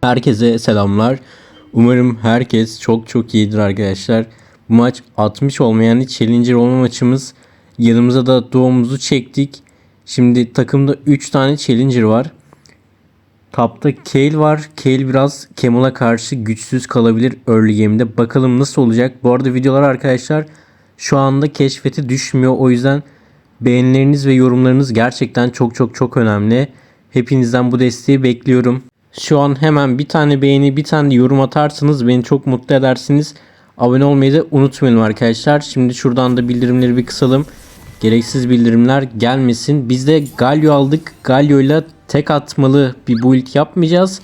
Herkese selamlar. Umarım herkes çok çok iyidir arkadaşlar. Bu maç 60 olmayan hiç Challenger olma maçımız. Yanımıza da doğumuzu çektik. Şimdi takımda 3 tane Challenger var. Tapta Kale var. Kale biraz Camel'a karşı güçsüz kalabilir early game'de. Bakalım nasıl olacak. Bu arada videolar arkadaşlar şu anda keşfete düşmüyor. O yüzden beğenileriniz ve yorumlarınız gerçekten çok çok çok önemli. Hepinizden bu desteği bekliyorum. Şu an hemen bir tane beğeni bir tane yorum atarsanız beni çok mutlu edersiniz. Abone olmayı da unutmayın arkadaşlar. Şimdi şuradan da bildirimleri bir kısalım. Gereksiz bildirimler gelmesin. Biz de Galio aldık. Galio ile tek atmalı bir build yapmayacağız.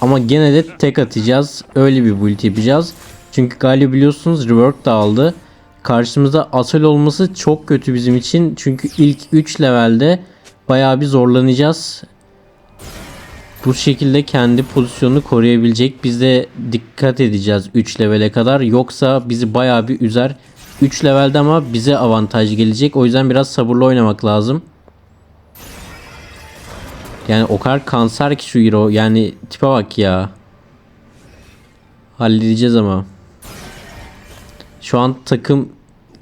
Ama gene de tek atacağız. Öyle bir build yapacağız. Çünkü Galio biliyorsunuz rework da aldı. Karşımızda Asol olması çok kötü bizim için. Çünkü ilk 3 levelde bayağı bir zorlanacağız bu şekilde kendi pozisyonunu koruyabilecek. Biz de dikkat edeceğiz 3 levele kadar. Yoksa bizi bayağı bir üzer. 3 levelde ama bize avantaj gelecek. O yüzden biraz sabırlı oynamak lazım. Yani o kadar kanser ki şu hero. Yani tipe bak ya. Halledeceğiz ama. Şu an takım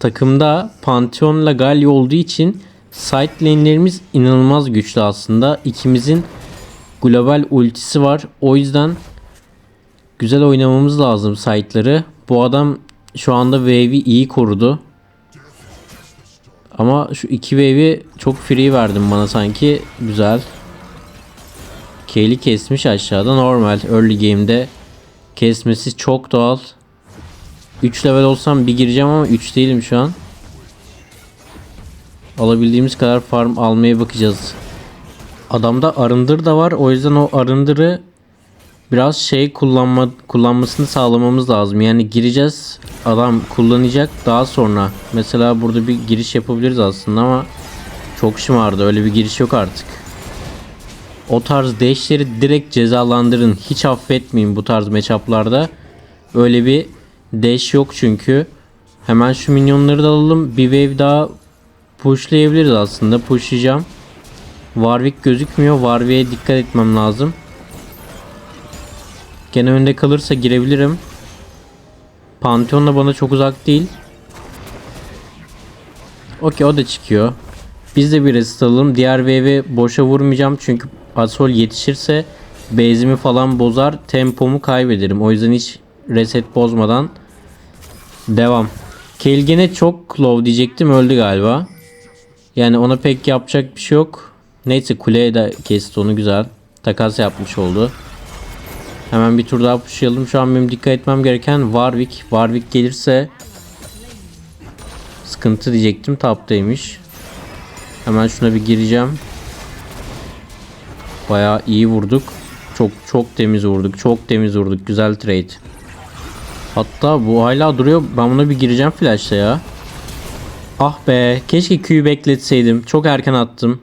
takımda Pantheon'la Galio olduğu için side lane'lerimiz inanılmaz güçlü aslında. İkimizin global ultisi var. O yüzden güzel oynamamız lazım site'ları. Bu adam şu anda wave'i iyi korudu. Ama şu iki wave'i çok free verdim bana sanki. Güzel. Kale'i kesmiş aşağıda. Normal. Early game'de kesmesi çok doğal. 3 level olsam bir gireceğim ama 3 değilim şu an. Alabildiğimiz kadar farm almaya bakacağız. Adamda arındır da var. O yüzden o arındırı biraz şey kullanma kullanmasını sağlamamız lazım. Yani gireceğiz. Adam kullanacak daha sonra. Mesela burada bir giriş yapabiliriz aslında ama çok şımardı. Öyle bir giriş yok artık. O tarz deşleri direkt cezalandırın. Hiç affetmeyin bu tarz matchup'larda. Öyle bir deş yok çünkü. Hemen şu minyonları da alalım. Bir wave daha pushlayabiliriz aslında. Pushlayacağım. Warwick gözükmüyor. Warwick'e dikkat etmem lazım. Gene önde kalırsa girebilirim. Pantheon da bana çok uzak değil. Okey o da çıkıyor. Biz de bir resit alalım. Diğer wave'i boşa vurmayacağım. Çünkü Asol yetişirse base'imi falan bozar. Tempomu kaybederim. O yüzden hiç reset bozmadan devam. Kelgene çok low diyecektim. Öldü galiba. Yani ona pek yapacak bir şey yok. Neyse kuleye de kesti onu güzel. Takas yapmış oldu. Hemen bir tur daha pushlayalım. Şu an benim dikkat etmem gereken Warwick. Warwick gelirse sıkıntı diyecektim. Taptaymış. Hemen şuna bir gireceğim. Bayağı iyi vurduk. Çok çok temiz vurduk. Çok temiz vurduk. Güzel trade. Hatta bu hala duruyor. Ben buna bir gireceğim flash'ta ya. Ah be. Keşke Q'yu bekletseydim. Çok erken attım.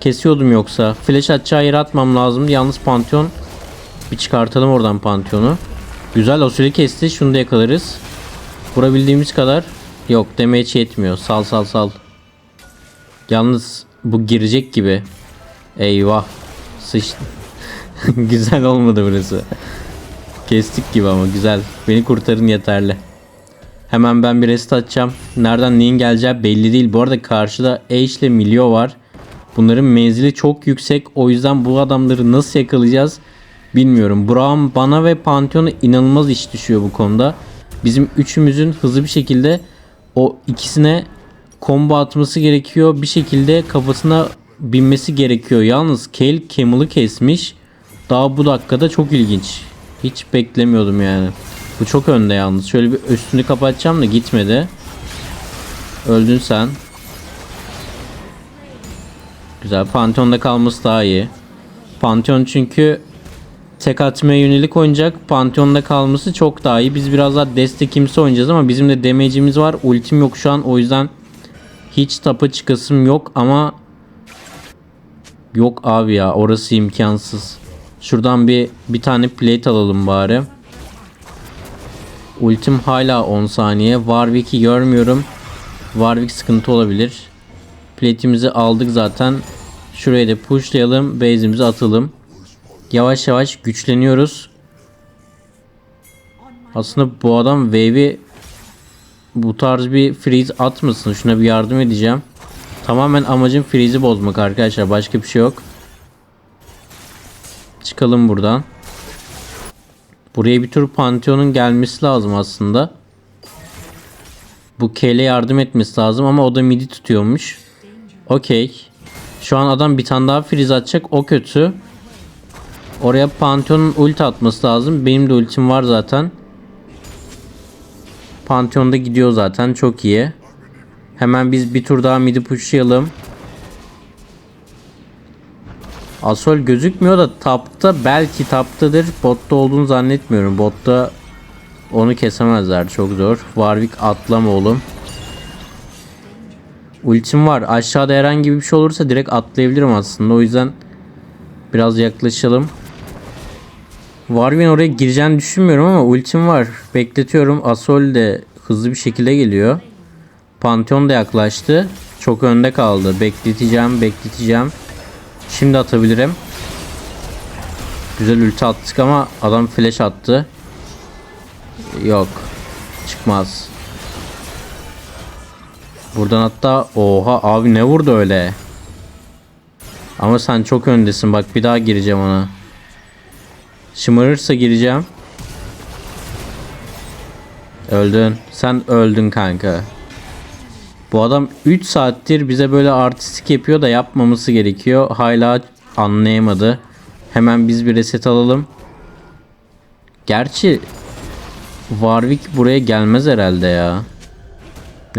Kesiyordum yoksa. Flash atacağı yere atmam lazımdı. Yalnız Pantheon bir çıkartalım oradan Pantheon'u. Güzel süre kesti. Şunu da yakalarız. Vurabildiğimiz kadar. Yok damage yetmiyor. Sal sal sal. Yalnız bu girecek gibi. Eyvah. Sıçtı. güzel olmadı burası. Kestik gibi ama güzel. Beni kurtarın yeterli. Hemen ben bir rest atacağım. Nereden neyin geleceği belli değil. Bu arada karşıda Ashe ile Milio var. Bunların menzili çok yüksek. O yüzden bu adamları nasıl yakalayacağız bilmiyorum. Braum bana ve Pantheon'a inanılmaz iş düşüyor bu konuda. Bizim üçümüzün hızlı bir şekilde o ikisine combo atması gerekiyor. Bir şekilde kafasına binmesi gerekiyor. Yalnız Kale Camel'ı kesmiş. Daha bu dakikada çok ilginç. Hiç beklemiyordum yani. Bu çok önde yalnız. Şöyle bir üstünü kapatacağım da gitmedi. Öldün sen. Güzel. Pantheon'da kalması daha iyi. Pantheon çünkü tek atmaya yönelik oynayacak. Pantheon'da kalması çok daha iyi. Biz biraz daha destek kimse oynayacağız ama bizim de damage'imiz var. Ultim yok şu an. O yüzden hiç tapa çıkasım yok ama yok abi ya. Orası imkansız. Şuradan bir bir tane plate alalım bari. Ultim hala 10 saniye. Warwick'i görmüyorum. Warwick sıkıntı olabilir. Plate'imizi aldık zaten. Şuraya da pushlayalım. Base'imizi atalım. Yavaş yavaş güçleniyoruz. Aslında bu adam wave'i bu tarz bir freeze atmasın. Şuna bir yardım edeceğim. Tamamen amacım freeze'i bozmak arkadaşlar. Başka bir şey yok. Çıkalım buradan. Buraya bir tür Pantheon'un gelmesi lazım aslında. Bu K'le yardım etmesi lazım ama o da midi tutuyormuş. Okey. Şu an adam bir tane daha freeze atacak. O kötü. Oraya Pantheon'un ulti atması lazım. Benim de ultim var zaten. Pantheon da gidiyor zaten. Çok iyi. Hemen biz bir tur daha midi pushlayalım. Asol gözükmüyor da tapta belki taptadır. Botta olduğunu zannetmiyorum. Botta onu kesemezler. Çok zor. Warwick atlama oğlum. Ultim var. Aşağıda herhangi bir şey olursa direkt atlayabilirim aslında. O yüzden biraz yaklaşalım. Warwick'in oraya gireceğini düşünmüyorum ama ultim var. Bekletiyorum. Asol de hızlı bir şekilde geliyor. Pantheon da yaklaştı. Çok önde kaldı. Bekleteceğim, bekleteceğim. Şimdi atabilirim. Güzel ulti attık ama adam flash attı. Yok. Çıkmaz. Buradan hatta oha abi ne vurdu öyle. Ama sen çok öndesin bak bir daha gireceğim ona. Şımarırsa gireceğim. Öldün. Sen öldün kanka. Bu adam 3 saattir bize böyle artistik yapıyor da yapmaması gerekiyor. Hala anlayamadı. Hemen biz bir reset alalım. Gerçi Warwick buraya gelmez herhalde ya.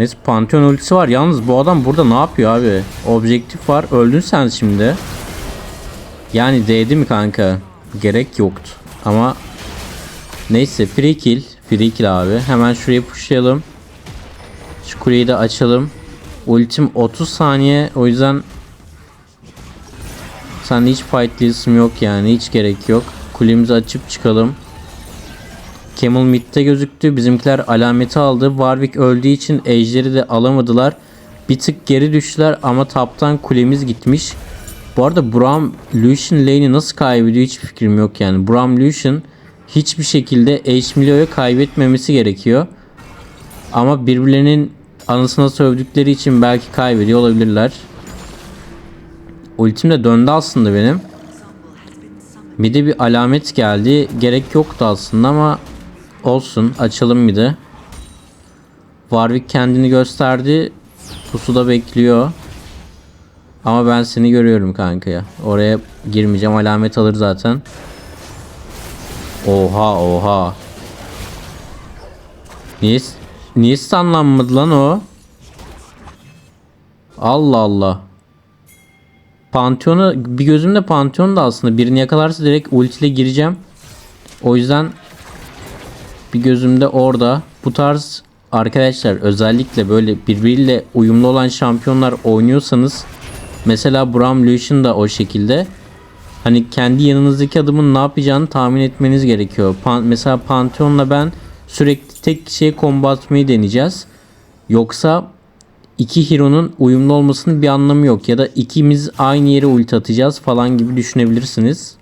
Neyse Pantheon ultisi var. Yalnız bu adam burada ne yapıyor abi? Objektif var. Öldün sen şimdi. Yani değdi mi kanka? Gerek yoktu. Ama neyse free kill. Free kill abi. Hemen şuraya pushlayalım. Şu kuleyi de açalım. Ultim 30 saniye. O yüzden sen hiç fight diyesim yok yani. Hiç gerek yok. Kulemizi açıp çıkalım. Camel mid'de gözüktü. Bizimkiler alameti aldı. Warwick öldüğü için ejderi de alamadılar. Bir tık geri düştüler ama taptan kulemiz gitmiş. Bu arada Braum Lucian lane'i nasıl kaybediyor hiç fikrim yok yani. Braum Lucian hiçbir şekilde H Milio'ya kaybetmemesi gerekiyor. Ama birbirlerinin anısına sövdükleri için belki kaybediyor olabilirler. Ultim de döndü aslında benim. Bir de bir alamet geldi. Gerek yoktu aslında ama olsun. Açalım bir de. Warwick kendini gösterdi. Pusuda bekliyor. Ama ben seni görüyorum kanka ya. Oraya girmeyeceğim. Alamet alır zaten. Oha oha. Niye niye stunlanmadı lan o? Allah Allah. Pantheon'u bir gözümde Pantheon da aslında birini yakalarsa direkt ultiyle gireceğim. O yüzden bir gözümde orada bu tarz arkadaşlar özellikle böyle birbiriyle uyumlu olan şampiyonlar oynuyorsanız mesela Braum Lucian da o şekilde hani kendi yanınızdaki adamın ne yapacağını tahmin etmeniz gerekiyor. Pan, mesela Pantheon'la ben sürekli tek kişiye combo atmayı deneyeceğiz. Yoksa iki hero'nun uyumlu olmasının bir anlamı yok ya da ikimiz aynı yere ulti atacağız falan gibi düşünebilirsiniz.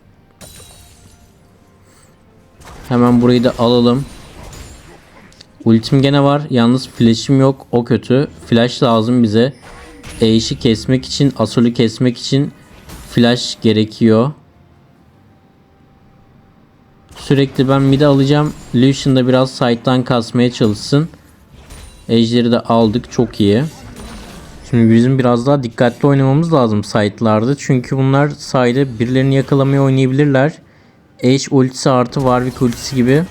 Hemen burayı da alalım. Ultim gene var. Yalnız flash'im yok. O kötü. Flash lazım bize. Ashe'i kesmek için, Asol'ü kesmek için flash gerekiyor. Sürekli ben mid'e alacağım. Lucian da biraz side'dan kasmaya çalışsın. Ejder'i de aldık. Çok iyi. Şimdi bizim biraz daha dikkatli oynamamız lazım site'larda. Çünkü bunlar side'e birilerini yakalamaya oynayabilirler. Ashe ultisi artı Warwick ultisi gibi.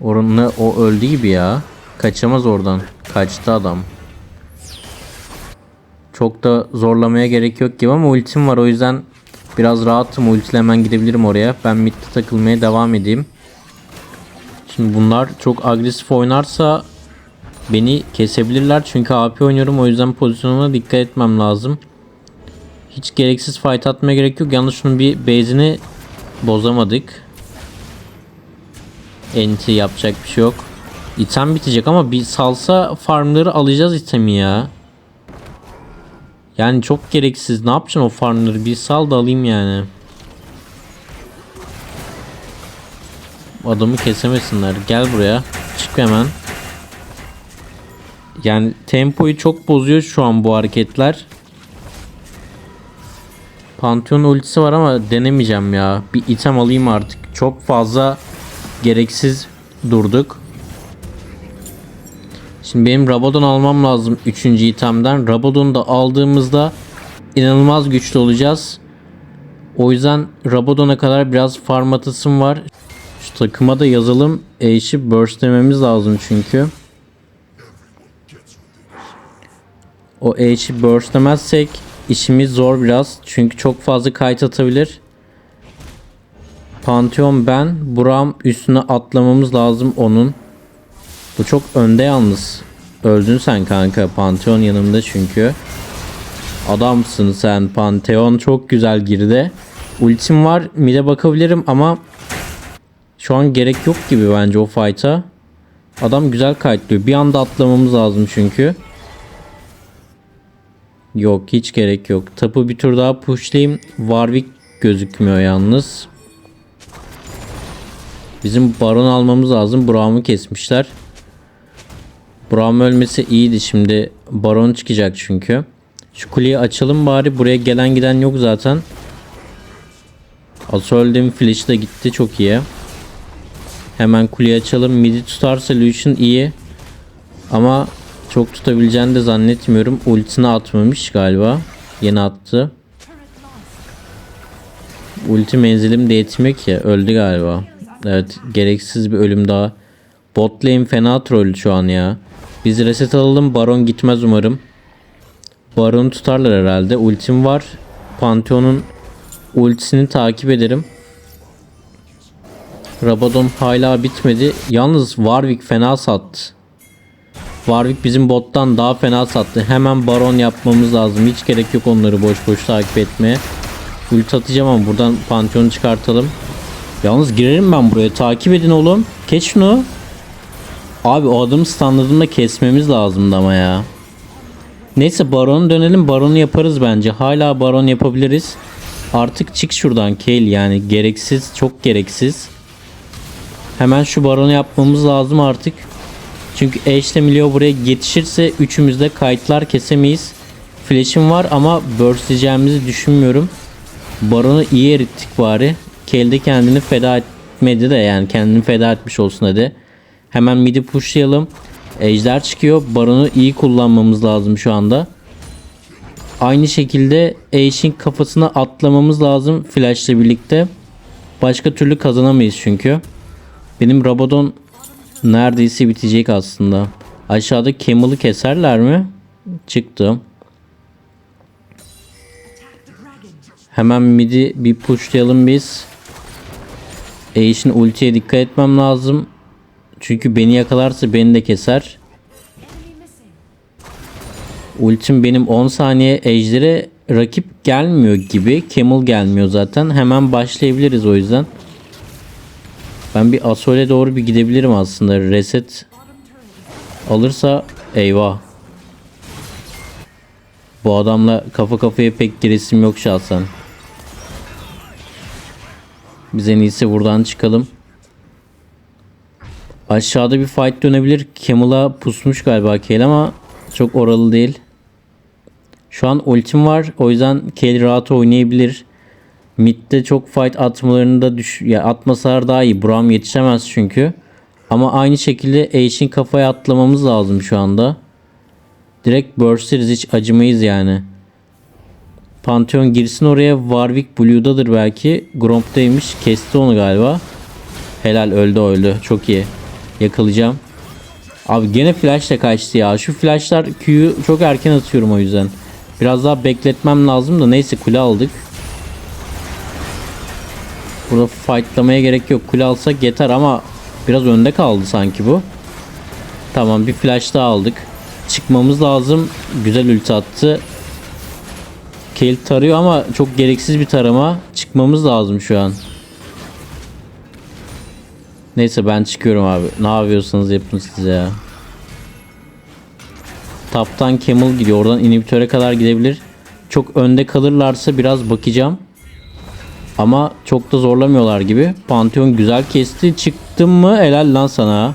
Oranı o öldü gibi ya. Kaçamaz oradan. Kaçtı adam. Çok da zorlamaya gerek yok gibi ama ultim var o yüzden biraz rahatım. Ultiyle hemen gidebilirim oraya. Ben midde takılmaya devam edeyim. Şimdi bunlar çok agresif oynarsa beni kesebilirler. Çünkü AP oynuyorum o yüzden pozisyonuma dikkat etmem lazım. Hiç gereksiz fight atmaya gerek yok. Yalnız şunun bir base'ini bozamadık. Enti yapacak bir şey yok. İtem bitecek ama bir salsa farmları alacağız itemi ya. Yani çok gereksiz. Ne yapacaksın o farmları? Bir sal da alayım yani. Adamı kesemesinler. Gel buraya. Çık hemen. Yani tempoyu çok bozuyor şu an bu hareketler. Pantheon ultisi var ama denemeyeceğim ya. Bir item alayım artık. Çok fazla gereksiz durduk. Şimdi benim Rabadon almam lazım 3. itemden. Rabadon'u da aldığımızda inanılmaz güçlü olacağız. O yüzden Rabadon'a kadar biraz farm atasım var. Şu takıma da yazalım. Ashe'i burstlememiz lazım çünkü. O Ashe'i burstlemezsek işimiz zor biraz. Çünkü çok fazla kayıt atabilir. Pantheon ben. Buram üstüne atlamamız lazım onun. Bu çok önde yalnız. Öldün sen kanka. Pantheon yanımda çünkü. Adamsın sen. Pantheon çok güzel girdi. Ultim var. Mid'e bakabilirim ama şu an gerek yok gibi bence o fight'a. Adam güzel kayıtlıyor. Bir anda atlamamız lazım çünkü. Yok hiç gerek yok. Tapu bir tur daha pushlayayım. Warwick gözükmüyor yalnız. Bizim baron almamız lazım. Braum'u kesmişler. Braum ölmesi iyiydi şimdi. Baron çıkacak çünkü. Şu kuleyi açalım bari. Buraya gelen giden yok zaten. Asol'den flash da gitti. Çok iyi. Hemen kuleyi açalım. Midi tutarsa Lucian iyi. Ama çok tutabileceğini de zannetmiyorum. Ultisini atmamış galiba. Yeni attı. Ulti menzilim de yetmiyor ki. Öldü galiba. Evet gereksiz bir ölüm daha. Bot lane fena troll şu an ya. Biz reset alalım. Baron gitmez umarım. Baron tutarlar herhalde. Ultim var. Pantheon'un ultisini takip ederim. Rabadon hala bitmedi. Yalnız Warwick fena sattı. Warwick bizim bottan daha fena sattı. Hemen baron yapmamız lazım. Hiç gerek yok onları boş boş takip etmeye. Ult atacağım ama buradan Pantheon'u çıkartalım. Yalnız girerim ben buraya. Takip edin oğlum. Geç şunu. Abi o adamı standartında kesmemiz lazımdı ama ya. Neyse baronu dönelim. Baronu yaparız bence. Hala baron yapabiliriz. Artık çık şuradan Kale yani gereksiz çok gereksiz. Hemen şu baronu yapmamız lazım artık. Çünkü Ashe Milio buraya yetişirse üçümüz de kayıtlar kesemeyiz. Flash'im var ama burstlayacağımızı düşünmüyorum. Baron'u iyi erittik bari. Kale de kendini feda etmedi de yani kendini feda etmiş olsun hadi. Hemen midi pushlayalım. Ejder çıkıyor. Baron'u iyi kullanmamız lazım şu anda. Aynı şekilde Ashe'in kafasına atlamamız lazım Flash ile birlikte. Başka türlü kazanamayız çünkü. Benim Rabadon neredeyse bitecek aslında. Aşağıda Camel'ı keserler mi? Çıktı. Hemen midi bir pushlayalım biz. Ashe'in ultiye dikkat etmem lazım. Çünkü beni yakalarsa beni de keser. Ultim benim 10 saniye ejdere rakip gelmiyor gibi. Camel gelmiyor zaten. Hemen başlayabiliriz o yüzden. Ben bir Asol'e doğru bir gidebilirim aslında. Reset alırsa eyvah. Bu adamla kafa kafaya pek giresim yok şahsen. Biz en iyisi buradan çıkalım. Aşağıda bir fight dönebilir. Camel'a pusmuş galiba Kale ama çok oralı değil. Şu an ultim var. O yüzden Kale rahat oynayabilir. Mid'de çok fight atmalarında düş ya atmasalar daha iyi. Braum yetişemez çünkü. Ama aynı şekilde Ashe'in kafaya atlamamız lazım şu anda. Direkt burst'leriz hiç acımayız yani. Pantheon girsin oraya. Warwick Blue'dadır belki. Gromp'taymış. Kesti onu galiba. Helal öldü öldü. Çok iyi. Yakalayacağım. Abi gene flashla kaçtı ya. Şu flashlar Q'yu çok erken atıyorum o yüzden. Biraz daha bekletmem lazım da neyse kule aldık. Burada fightlamaya gerek yok. Kule alsak yeter ama biraz önde kaldı sanki bu. Tamam bir flash daha aldık. Çıkmamız lazım. Güzel ulti attı. Kale tarıyor ama çok gereksiz bir tarama. Çıkmamız lazım şu an. Neyse ben çıkıyorum abi. Ne yapıyorsanız yapın size ya. Taptan Camel gidiyor. Oradan inhibitöre kadar gidebilir. Çok önde kalırlarsa biraz bakacağım. Ama çok da zorlamıyorlar gibi. Pantheon güzel kesti. Çıktım mı helal lan sana.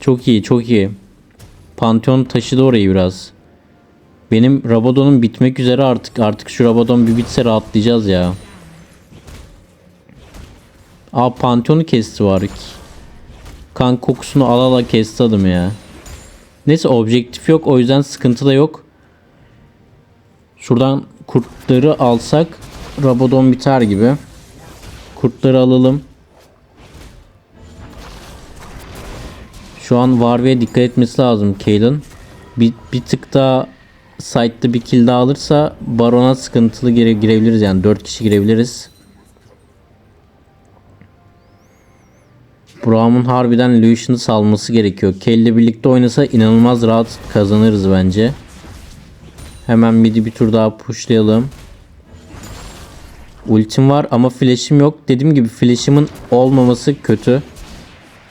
Çok iyi çok iyi. Pantheon taşıdı orayı biraz. Benim Rabadon'um bitmek üzere artık. Artık şu Rabadon bir bitse rahatlayacağız ya. Aa Pantheon'u kesti var. Kan kokusunu ala ala kesti adım ya. Neyse objektif yok o yüzden sıkıntı da yok. Şuradan kurtları alsak Rabadon biter gibi. Kurtları alalım. Şu an Warwick'e dikkat etmesi lazım Kaylin. Bir, bir tık daha site'da bir kill daha alırsa Baron'a sıkıntılı gire, girebiliriz yani 4 kişi girebiliriz. Braum'un harbiden Lucian'ı salması gerekiyor. Kelly birlikte oynasa inanılmaz rahat kazanırız bence. Hemen midi bir tur daha pushlayalım. Ultim var ama flash'im yok. Dediğim gibi flash'imin olmaması kötü.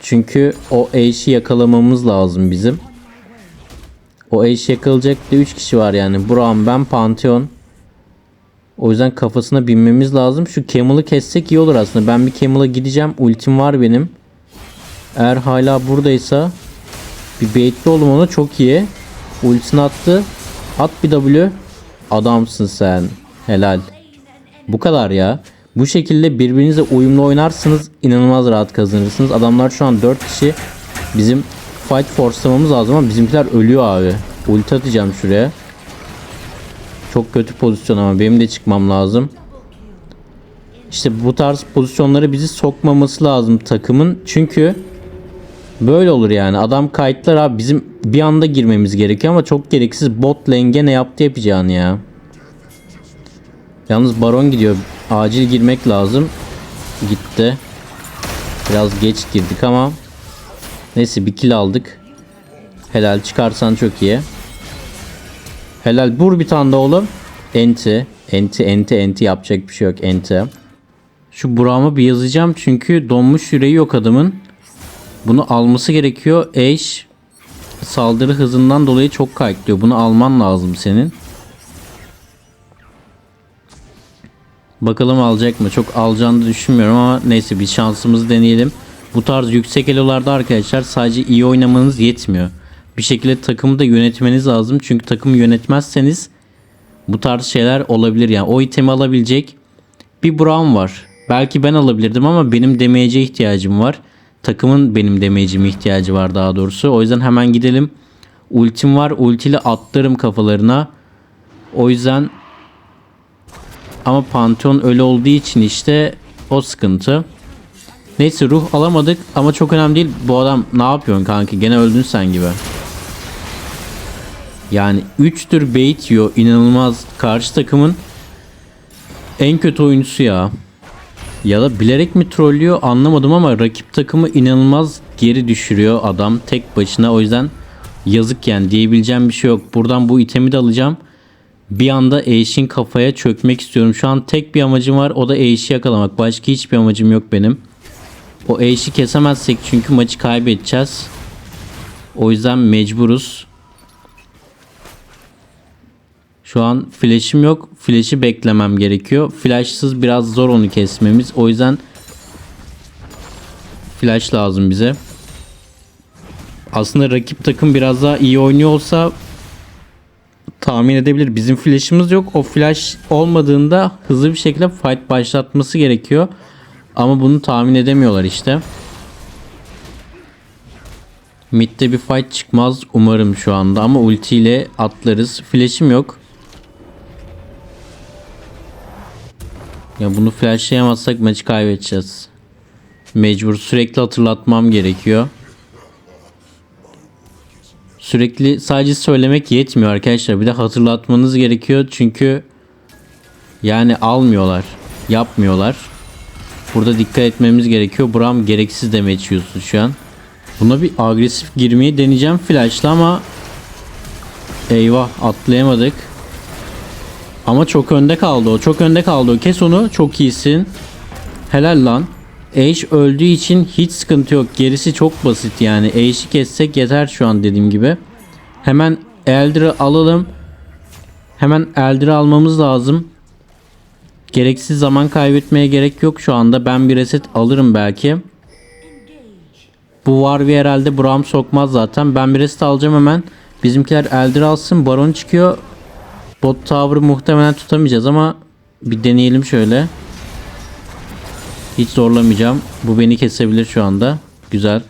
Çünkü o Ashe'i yakalamamız lazım bizim. O Ashe yakalayacak da 3 kişi var yani. Braum, ben, Pantheon. O yüzden kafasına binmemiz lazım. Şu Camel'ı kessek iyi olur aslında. Ben bir Camel'a gideceğim. Ultim var benim. Eğer hala buradaysa bir baitli oğlum ona çok iyi. Ultisini attı. At bir W. Adamsın sen. Helal. Bu kadar ya. Bu şekilde birbirinize uyumlu oynarsınız inanılmaz rahat kazanırsınız. Adamlar şu an 4 kişi. Bizim fight forcelamamız lazım ama bizimkiler ölüyor abi. Ulti atacağım şuraya. Çok kötü pozisyon ama benim de çıkmam lazım. İşte bu tarz pozisyonlara bizi sokmaması lazım takımın. Çünkü böyle olur yani. Adam kayıtlar abi bizim bir anda girmemiz gerekiyor ama çok gereksiz bot lane'e ne yaptı yapacağını ya. Yalnız baron gidiyor. Acil girmek lazım. Gitti. Biraz geç girdik ama neyse bir kill aldık. Helal çıkarsan çok iyi. Helal vur bir tane de oğlum. Enti. Enti enti enti yapacak bir şey yok. Enti. Şu Braum'u bir yazacağım çünkü donmuş yüreği yok adamın. Bunu alması gerekiyor. Ashe saldırı hızından dolayı çok kayıtlıyor. Bunu alman lazım senin. Bakalım alacak mı? Çok alacağını düşünmüyorum ama neyse bir şansımızı deneyelim. Bu tarz yüksek elolarda arkadaşlar sadece iyi oynamanız yetmiyor. Bir şekilde takımı da yönetmeniz lazım. Çünkü takımı yönetmezseniz bu tarz şeyler olabilir. Yani o itemi alabilecek bir Brown var. Belki ben alabilirdim ama benim damage'e ihtiyacım var. Takımın benim damage'ime ihtiyacı var daha doğrusu. O yüzden hemen gidelim. Ultim var. Ultiyle atlarım kafalarına. O yüzden ama Pantheon ölü olduğu için işte o sıkıntı. Neyse ruh alamadık ama çok önemli değil. Bu adam ne yapıyorsun kanki? Gene öldün sen gibi. Yani 3 tür bait yiyor. inanılmaz. Karşı takımın en kötü oyuncusu ya. Ya da bilerek mi trollüyor anlamadım ama rakip takımı inanılmaz geri düşürüyor adam tek başına. O yüzden yazık yani diyebileceğim bir şey yok. Buradan bu itemi de alacağım. Bir anda Ashe'in kafaya çökmek istiyorum. Şu an tek bir amacım var. O da Ashe'i yakalamak. Başka hiçbir amacım yok benim. O Ashe'i kesemezsek çünkü maçı kaybedeceğiz. O yüzden mecburuz. Şu an flash'im yok. Flash'i beklemem gerekiyor. Flash'sız biraz zor onu kesmemiz. O yüzden flash lazım bize. Aslında rakip takım biraz daha iyi oynuyor olsa tahmin edebilir. Bizim flash'ımız yok. O flash olmadığında hızlı bir şekilde fight başlatması gerekiyor. Ama bunu tahmin edemiyorlar işte. Mid'de bir fight çıkmaz umarım şu anda ama ultiyle atlarız. Flash'im yok. Ya bunu flashlayamazsak maçı kaybedeceğiz. Mecbur sürekli hatırlatmam gerekiyor. Sürekli sadece söylemek yetmiyor arkadaşlar. Bir de hatırlatmanız gerekiyor. Çünkü yani almıyorlar. Yapmıyorlar. Burada dikkat etmemiz gerekiyor. Bram gereksiz damage yiyorsun şu an. Buna bir agresif girmeyi deneyeceğim flashla ama eyvah atlayamadık. Ama çok önde kaldı o. Çok önde kaldı o. Kes onu. Çok iyisin. Helal lan. Ashe öldüğü için hiç sıkıntı yok. Gerisi çok basit yani. Ashe'i kessek yeter şu an dediğim gibi. Hemen Elder'ı alalım. Hemen Eldir'i almamız lazım. Gereksiz zaman kaybetmeye gerek yok şu anda. Ben bir reset alırım belki. Bu Warwi herhalde Braum sokmaz zaten. Ben bir reset alacağım hemen. Bizimkiler Eldir alsın. Baron çıkıyor. Bot tower'ı muhtemelen tutamayacağız ama bir deneyelim şöyle. Hiç zorlamayacağım. Bu beni kesebilir şu anda. Güzel.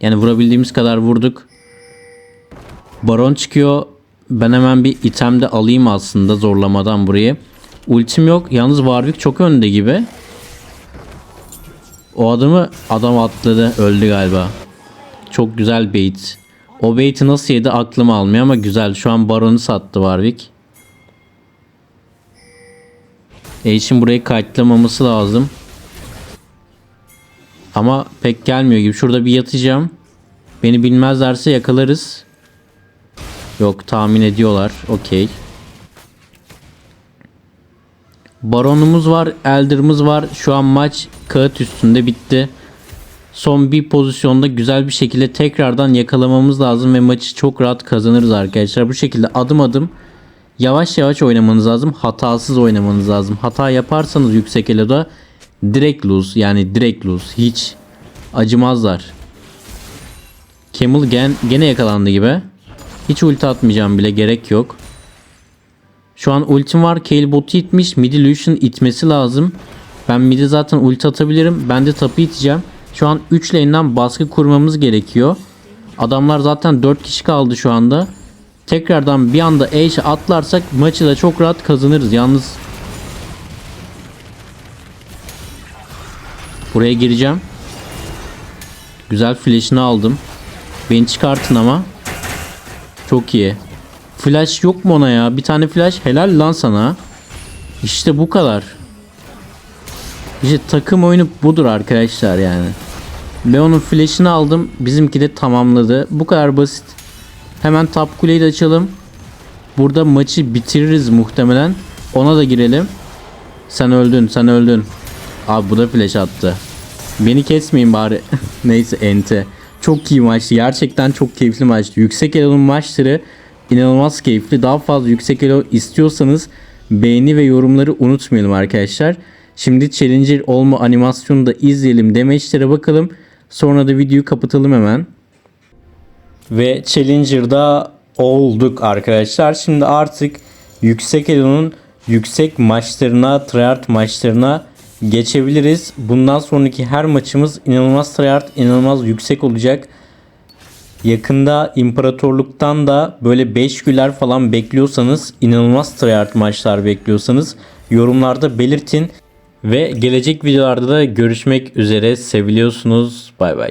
Yani vurabildiğimiz kadar vurduk. Baron çıkıyor. Ben hemen bir item de alayım aslında zorlamadan burayı. Ultim yok. Yalnız Warwick çok önde gibi. O adamı adam atladı. Öldü galiba. Çok güzel bait. O bait'i nasıl yedi aklım almıyor ama güzel. Şu an Baron'u sattı Warwick. Ashe'in burayı kayıtlamaması lazım. Ama pek gelmiyor gibi. Şurada bir yatacağım. Beni bilmezlerse yakalarız. Yok tahmin ediyorlar. Okey. Baronumuz var. Elder'ımız var. Şu an maç kağıt üstünde bitti. Son bir pozisyonda güzel bir şekilde tekrardan yakalamamız lazım ve maçı çok rahat kazanırız arkadaşlar. Bu şekilde adım adım yavaş yavaş oynamanız lazım. Hatasız oynamanız lazım. Hata yaparsanız yüksek eloda direkt lose yani direkt lose. Hiç acımazlar. Camel gen, gene yakalandı gibi. Hiç ulti atmayacağım bile gerek yok. Şu an ultim var. Kale botu itmiş. Midi Lucian itmesi lazım. Ben midi zaten ulti atabilirim. Ben de tapı iteceğim. Şu an 3 lane'den baskı kurmamız gerekiyor. Adamlar zaten 4 kişi kaldı şu anda. Tekrardan bir anda Ashe atlarsak maçı da çok rahat kazanırız. Yalnız Buraya gireceğim. Güzel flash'ını aldım. Beni çıkartın ama. Çok iyi. Flash yok mu ona ya? Bir tane flash helal lan sana. İşte bu kadar. İşte takım oyunu budur arkadaşlar yani. Leon'un flash'ını aldım. Bizimki de tamamladı. Bu kadar basit. Hemen top kuleyi de açalım. Burada maçı bitiririz muhtemelen. Ona da girelim. Sen öldün, sen öldün. Abi bu da flash attı. Beni kesmeyin bari. Neyse ente. Çok iyi maçtı. Gerçekten çok keyifli maçtı. Yüksek Elo'nun maçları inanılmaz keyifli. Daha fazla Yüksek Elo istiyorsanız beğeni ve yorumları unutmayalım arkadaşlar. Şimdi Challenger olma animasyonu da izleyelim. Damage'lere bakalım. Sonra da videoyu kapatalım hemen. Ve Challenger'da olduk arkadaşlar. Şimdi artık Yüksek Elo'nun yüksek maçlarına, tryhard maçlarına geçebiliriz. Bundan sonraki her maçımız inanılmaz tryhard, inanılmaz yüksek olacak. Yakında imparatorluktan da böyle 5 güler falan bekliyorsanız, inanılmaz tryhard maçlar bekliyorsanız yorumlarda belirtin. Ve gelecek videolarda da görüşmek üzere. Seviliyorsunuz. Bay bay.